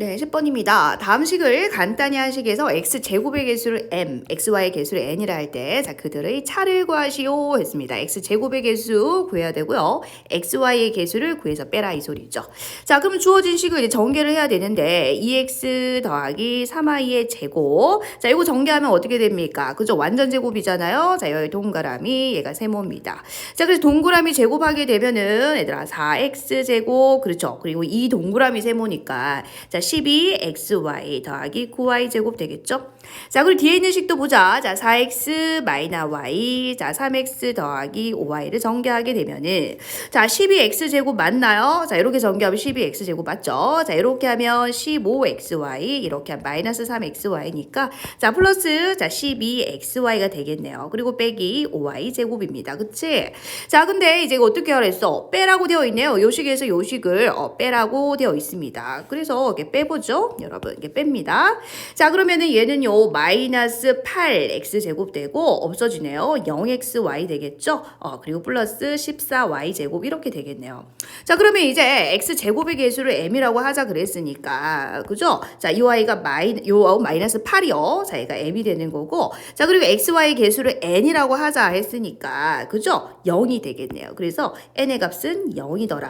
네, 10번입니다. 다음 식을 간단히 한 식에서 x 제곱의 개수를 m, xy의 개수를 n이라 할 때, 자, 그들의 차를 구하시오 했습니다. x 제곱의 개수 구해야 되고요. xy의 개수를 구해서 빼라 이 소리죠. 자, 그럼 주어진 식을 이제 전개를 해야 되는데, 2x 더하기 3y의 제곱. 자, 이거 전개하면 어떻게 됩니까? 그죠? 완전 제곱이잖아요. 자, 여기 동그라미, 얘가 세모입니다. 자, 그래서 동그라미 제곱하게 되면은, 얘들아, 4x 제곱, 그렇죠. 그리고 이 동그라미 세모니까, 자, 12xy 더하기 9y 제곱 되겠죠? 자, 그리고 뒤에 있는 식도 보자. 자, 4x 마이너 y, 자, 3x 더하기 5y를 전개하게 되면은, 자, 12x 제곱 맞나요? 자, 이렇게 전개하면 12x 제곱 맞죠? 자, 이렇게 하면 15xy, 이렇게 하면 마이너스 3xy니까, 자, 플러스, 자, 12xy가 되겠네요. 그리고 빼기 5y 제곱입니다. 그치? 자, 근데 이제 어떻게 하랬어? 빼라고 되어 있네요. 요식에서 요식을 어, 빼라고 되어 있습니다. 그래서 이렇게 빼 보죠. 여러분, 이게 뺍니다. 자, 그러면은 얘는요, 마이너스 8x 제곱 되고 없어지네요. 0xy 되겠죠? 어, 그리고 플러스 14y 제곱 이렇게 되겠네요. 자, 그러면 이제 x 제곱의 개수를 m이라고 하자 그랬으니까, 그죠? 자, 이 y가 마이, 요 마이너스 8이요. 자, 얘가 m이 되는 거고, 자, 그리고 xy 개수를 n이라고 하자 했으니까, 그죠? 0이 되겠네요. 그래서 n의 값은 0이더라.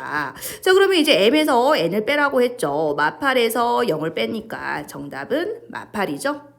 자, 그러면 이제 m에서 n을 빼라고 했죠. 마팔 에서 0을 빼니까 정답은 마팔이죠.